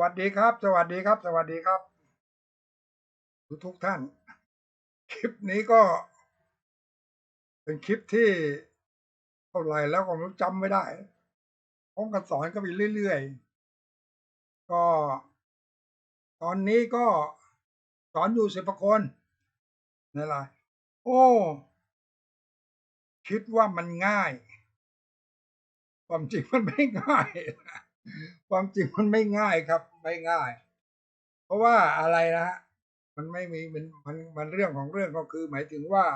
วัสดีครับ สวัสดีครับ สวัสดีครับ ทุกทุกท่าน คลิปนี้ก็ เป็นคลิปที่เท่าไรแล้วผมจำไม่ได้ผมก็สอนก็ไปเรื่อยๆ ก็ ตอนนี้ก็สอนอยู่สิบคนนี่แหละโอ้ คิดว่ามันง่าย ความจริงมันไม่ง่าย ความจริงมันไม่ง่ายครับ ไม่ง่าย เพราะว่าอะไรนะฮะมันไม่มีมันมันมันเรื่องของเรื่องก็คือ หมายถึงว่า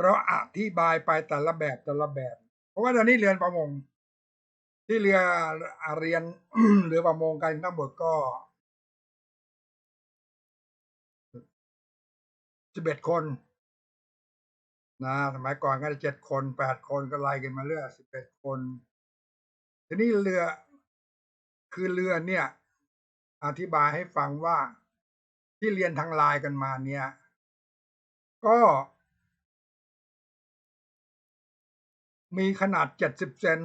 เราอธิบายไปแต่ละแบบแต่ละแบบ เพราะว่าตอนนี้เรียนประมง ที่เรือเรียนเรือประมงกันทั้งหมดก็สิบเอ็ดคนนะสมัยก่อนก็เจ็ดคนแปดคนก็ไล่กันมาเรื่อยสิบเอ็ดคน ทีนี้เรือคือเรือเนี่ย อธิบายให้ฟังว่าที่เรียนทางไลน์กันมาเนี่ย ก็มีขนาดเจ็ดสิบเซน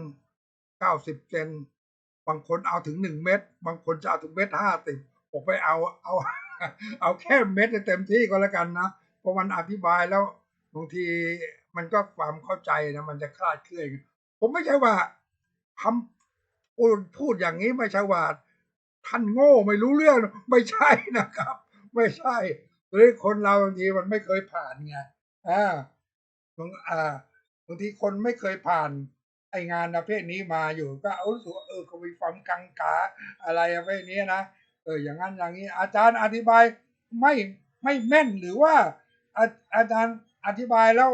เก้าสิบเซนบางคนเอาถึงหนึ่งเมตร บางคนจะเอาถึงเมตรห้าสิบผมไปเอาเอา เอาแค่เม็ดเต็มที่ก็แล้วกันนะเพราะมันอธิบายแล้วบางทีมันก็ความเข้าใจนะมันจะคลาดเคลื่อนผมไม่ใช่ว่า ทำพูดพูดอย่างนี้ไม่ใช่ว่าท่านโง่ไม่รู้เรื่องไม่ใช่นะครับ ไม่ใช่หรือคนเราบางทีมันไม่เคยผ่านไงอ่าบางอ่าบางทีคนไม่เคยผ่าน ไองานประเภทนี้มาอยู่ก็เอาสูเออเขามีความกังขาอะไรประเภทนี้นะเอออย่างนั้นอย่างนี้ อาจารย์อธิบายไม่ไม่แม่นหรือว่าอาอาจารย์อธิบายแล้ว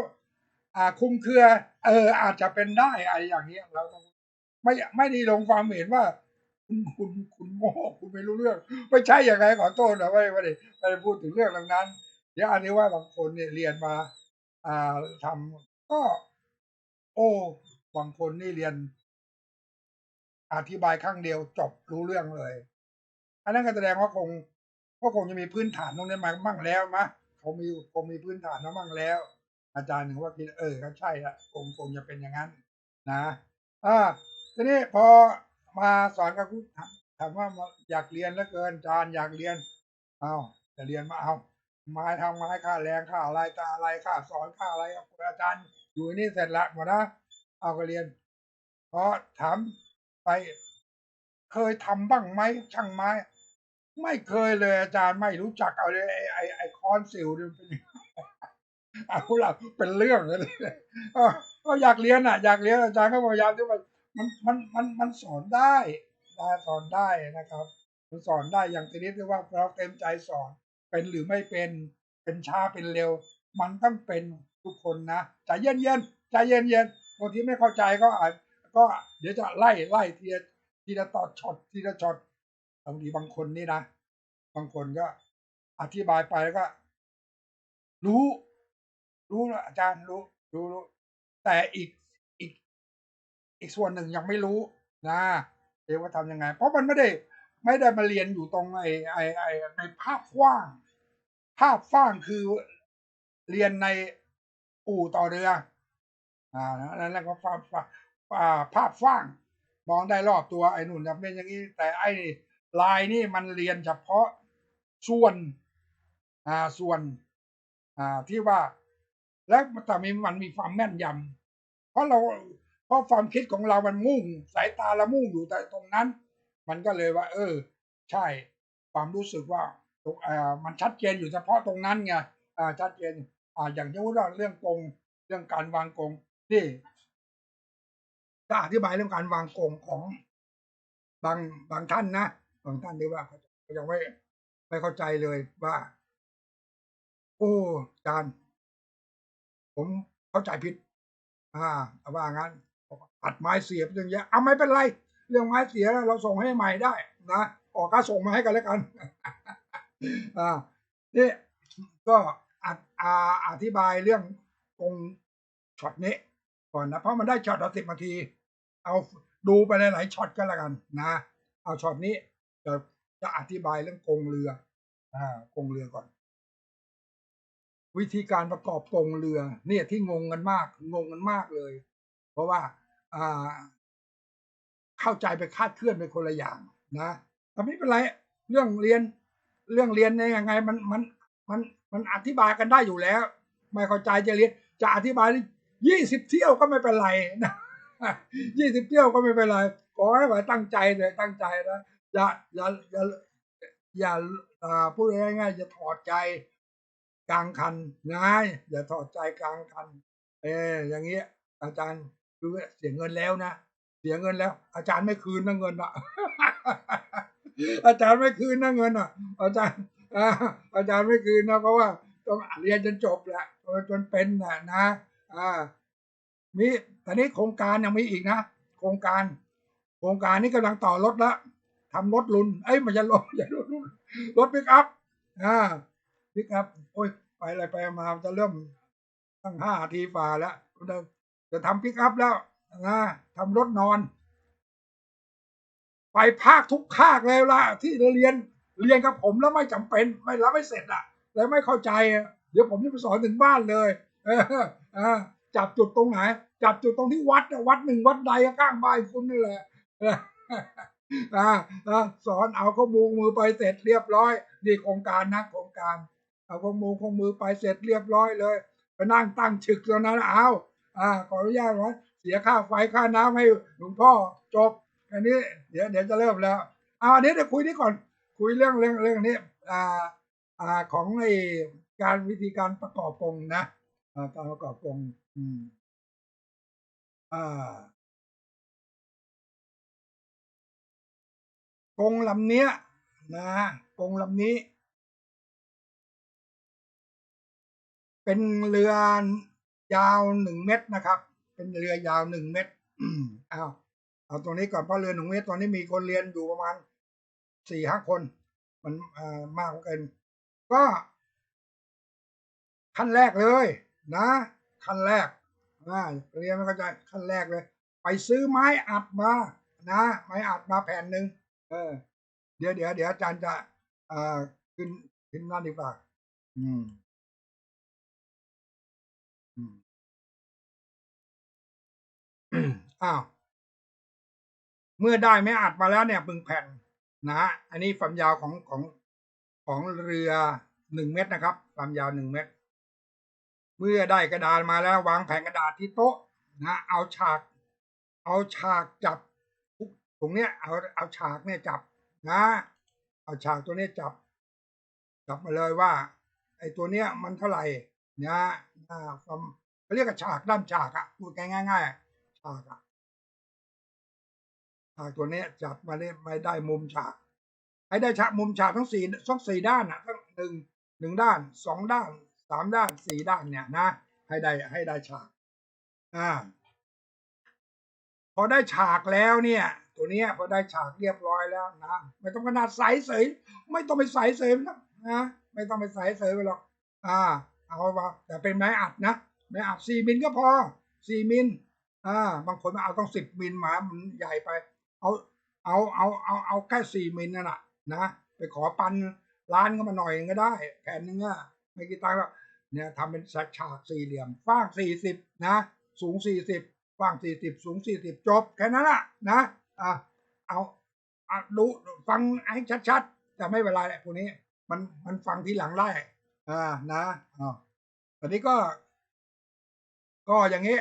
อ่าคุมเครือ เออ อาจจะเป็นได้อะไรอย่างนี้เราต้อง ไม่ไม่ได้ลงความเห็นว่า คุณคุณคุณโง่คุณไม่รู้เรื่อง ไม่ใช่อย่างไรขอโทษนะไม่ไม่ได้ไม่ได้พูดถึงเรื่องนั้น เดี๋ยวอันนี้ว่าบางคนเนี่ยเรียนมา อ่าทำก็ โอ้บางคนนี่เรียน อธิบายครั้งเดียวจบรู้เรื่องเลย อันนั้นก็แสดงว่าคงก็คงจะมีพื้นฐานตรงนี้มาบ้างแล้วมะเขามีคงมีพื้นฐานมาบ้างแล้ว อาจารย์ถึงว่าคิดเออก็ใช่ละคงคงจะเป็นอย่างนั้น นะอ่า ทีนี้พอมาสอนกับคุณถามว่าอยากเรียนแล้วเกินอาจารย์อยากเรียน เอาจะเรียนมาเอาไม้ทำไม้ค่าแรงค่าอะไรค่าอะไรค่าสอนค่าอะไรอาจารย์อยู่นี่เสร็จละหมดนะเอาก็เรียนพอถามไปเคยทำบ้างไหมช่างไม้ ไม่เคยเลยอาจารย์ไม่รู้จักเอาเลยไอ้ไอ้ไอ้คอนซิลเนี่ยเป็นเอาละเป็นเรื่องเลยก็อยากเรียนอะ อยากเรียนอาจารย์ก็พยายามที่ว่า มันมันมันมันสอนได้สอนได้นะครับมันสอนได้อย่างชนิดที่ว่าเราเต็มใจสอนเป็นหรือไม่เป็นเป็นช้าเป็นเร็ว มันต้องเป็นทุกคนนะใจเย็นเย็นใจเย็นเย็นบางทีไม่เข้าใจก็อาจก็เดี๋ยวจะไล่ไล่ทีละทีละต่อช็อตทีละช็อตบางทีบางคนนี่นะบางคนก็อธิบายไปแล้วก็ รู้ รู้อาจารย์รู้รู้รู้แต่อีก อีกส่วนหนึ่งยังไม่รู้นะเรียกว่าทำยังไง เพราะมันไม่ได้ไม่ได้มาเรียนอยู่ตรงไอ้ไอ้ไอ้ในภาพกว้าง ภาพฟ้างคือเรียนในอู่ต่อเรือ อ่านั่นแหละก็ภาพภาพฟ้างมองได้รอบตัวไอ้นุ่นจะเป็นอย่างนี้ แต่ไอ้ลายนี่มันเรียนเฉพาะส่วนอ่าส่วนอ่าที่ว่า แล้วแต่มีมันมีความแม่นยำเพราะเรา เพราะความคิดของเรามันมุ่ง สายตาเรามุ่งอยู่แต่ตรงนั้น มันก็เลยว่า เออ ใช่ ความรู้สึกว่าอ่ามันชัดเจนอยู่เฉพาะตรงนั้นไงอ่าชัดเจน อ่า อย่างที่ว่าเรื่องกงเรื่องการวางกงนี่ก็อธิบายเรื่องการวางกงของบางบางท่านนะบางท่านที่ว่าเขายังไม่ไม่เข้าใจเลยว่า โอ้จารย์ผมเข้าใจผิด อ่าว่างั้น ตัดไม้เสียบอย่างเงี้ยเอาไม่เป็นไร เรื่องไม้เสียเราส่งให้ใหม่ได้นะออกก็ส่งมาให้กันแล้วกันอ่านี่ก็อธิบายเรื่องตรงช็อตนี้ก่อนนะเพราะมันได้ช็อตละสิบนาที เอาดูไปหลายๆช็อตก็แล้วกันนะ เอาช็อตนี้จะจะอธิบายเรื่องกงเรือ อ่ากงเรือก่อน วิธีการประกอบกงเรือ เนี่ยที่งงกันมาก งงกันมากเลย เพราะว่า เข้าใจไปคาดเคลื่อนไปคนละอย่างนะแต่ไม่เป็นไรเรื่องเรียนเรื่องเรียนเนี่ยยังไงมันมันมันมันอธิบายกันได้อยู่แล้ว ไม่เข้าใจจะเรียนจะอธิบายยี่สิบเที่ยวก็ไม่เป็นไรนะยี่สิบเที่ยวก็ไม่เป็นไรขอให้ว่าตั้งใจเลยตั้งใจนะอย่าอย่าอย่าอย่าอ่าพูดง่ายๆอย่าถอดใจกลางคันนะอย่าถอดใจกลางคัน เอออย่างเงี้ยอาจารย์ คือเสียเงินแล้วนะเสียเงินแล้ว อาจารย์ไม่คืนนะเงินอะ อาจารย์ไม่คืนนะเงินอะ อาจารย์อาจารย์ไม่คืนนะเพราะว่าต้องเรียนจนจบแหละจนเป็นนะนะอ่ามีตอนนี้โครงการยังมีอีกนะโครงการ โครงการนี้กำลังต่อรถล้วทำรถลุนเอ้ยมันจะรถอย่ารถลุนรถปิกอัพอ่าปิกอัพโอ้ยไปอะไรไปมาจะเริ่มตั้งห้าทีฝ่าแล้ว จะทำปิกอัพแล้วนะทำรถนอน ไปภาคทุกภาคเลยละที่เรียนเรียนกับผมแล้วไม่จำเป็น ไม่รับไม่เสร็จอะ แล้วไม่เข้าใจ เดี๋ยวผมจะไปสอนถึงบ้านเลยเออจับจุดตรงไหน จับจุดตรงที่วัดวัดหนึ่งวัดใดข้างบ้านคุณนี่แหละสอนเอาข้อมูลมือไปเสร็จเรียบร้อยนี่โครงการนะโครงการ เอาข้อมูลข้อมือไปเสร็จเรียบร้อยเลยไปนั่งตั้งฉึกตรงนั้นเอา อ่าขออนุญาตว่าเสียค่าไฟค่าน้ำให้หลวงพ่อจบอันนี้ เดี๋ยวเดี๋ยวจะเริ่มแล้วเอาอันนี้เดี๋ยวคุยนี้ก่อนคุยเรื่องเรื่องเรื่องนี้อ่าอ่าของไอการวิธีการประกอบกงนะการประกอบกงอืมอ่ากงลำเนี้ยนะกงลำนี้ เป็นเรือ ยาวหนึ่งเมตรนะครับ เป็นเรือยาวหนึ่งเมตรอ้าวเอาตรงนี้ก่อนเพราะเรือหนึ่งเมตรตอนนี้มีคนเรียนอยู่ประมาณสี่ห้าคน มันมากเกิน ก็ขั้นแรกเลยนะขั้นแรกนะเรียนไม่เข้าใจขั้นแรกเลย ไปซื้อไม้อัดมานะไม้อัดมาแผ่นหนึ่งเออ เดี๋ยวเดี๋ยวเดี๋ยวอาจารย์จะอ่าขึ้นขึ้นนั่นดีกว่า อืม อ้าวเมื่อได้ไม่อัดมาแล้วเนี่ยปึงแผ่นนะฮะอันนี้ความยาวของของของเรือหนึ่งเมตรนะครับ ความยาวหนึ่งเมตร เมื่อได้กระดานมาแล้ววางแผ่นกระดาษที่โต๊ะนะเอาฉาก เอาฉากจับตรงเนี้ยเอาเอาฉากเนี่ยจับนะ เอาฉากตัวเนี้ยจับ จับมาเลยว่า ไอ้ตัวเนี้ยมันเท่าไหร่นะนะความเขาเรียกว่าฉากด้านฉากอะพูดง่ายๆฉากอะ ฉากตัวนี้จับมาได้ไม่ได้มุมฉากให้ได้ฉากมุมฉากทั้งสี่ทั้งสี่ด้านอะทั้งหนึ่งหนึ่งด้านสองด้านสามด้านสี่ด้านเนี่ยนะ ให้ได้ให้ได้ฉากอ่าพอได้ฉากแล้วเนี่ย ตัวเนี้ยพอได้ฉากเรียบร้อยแล้วนะไม่ต้องขนาดใสเสยไม่ต้องไปใสเสยนะนะไม่ต้องไปใสเสยไปหรอกอ่า เอาว่าแต่เป็นไม้อัดนะไม้อัดสี่มิลก็พอสี่มิลอ่าบางคนมาเอาต้องสิบมิลมามันใหญ่ไป เอาเอาเอาเอาเอาแค่สี่มิลนั่นแหะนะไปขอปันร้านก็มาหน่อยก็ได้แผ่นนึงอะไม่กี่ตังค์แล้วเนี่ยทำเป็นฉากสี่เหลี่ยมฟ้างสี่สิบนะ สูงสี่สิบฟ้างสี่สิบสูงสี่สิบจบแค่นั้นแหละนะอะเอาอะดูฟังให้ชัดๆแต่ไม่เป็นไรพวกนี้ มันมันฟังทีหลังได้อ่านะอ๋อตอนนี้ก็ ก็อย่างนี้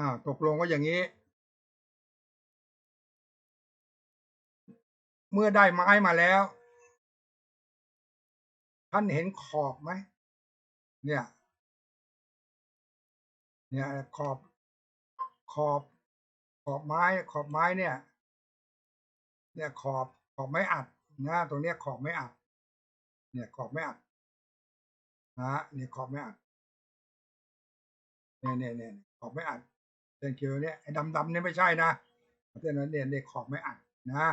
อ่าตกลงว่าอย่างนี้ เมื่อได้ไม้มาแล้ว ท่านเห็นขอบไหมเนี่ย เนี่ยขอบขอบขอบไม้ขอบไม้เนี่ย เนี่ยขอบขอบไม้อัดนะตรงเนี้ยขอบไม้อัด เนี่ยขอบไม้อัดนะเนี่ยขอบไม้อัดเนี่ยเนี่ยเนี่ยขอบไม้อัด เส้นเขียวเนี่ยไอ้ดำๆเนี่ยไม่ใช่นะเพราะฉะนั้นเนี่ยเนี่ยขอบไม้อัดนะ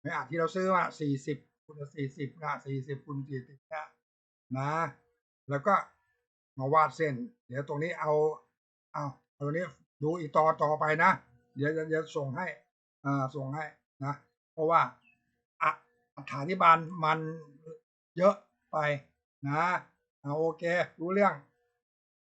ไม้อัดที่เราซื้อมาสี่สิบคูณสี่สิบนะสี่สิบคูณสี่สิบนะนะ แล้วก็มาวาดเส้น เดี๋ยวตรงนี้เอาเอาตรงนี้ดูอีกต่อต่อไปนะ เดี๋ยวจะส่งให้อ่าส่งให้นะ เพราะว่าอธิบาลมันเยอะไปนะเอาโอเค รู้เรื่อง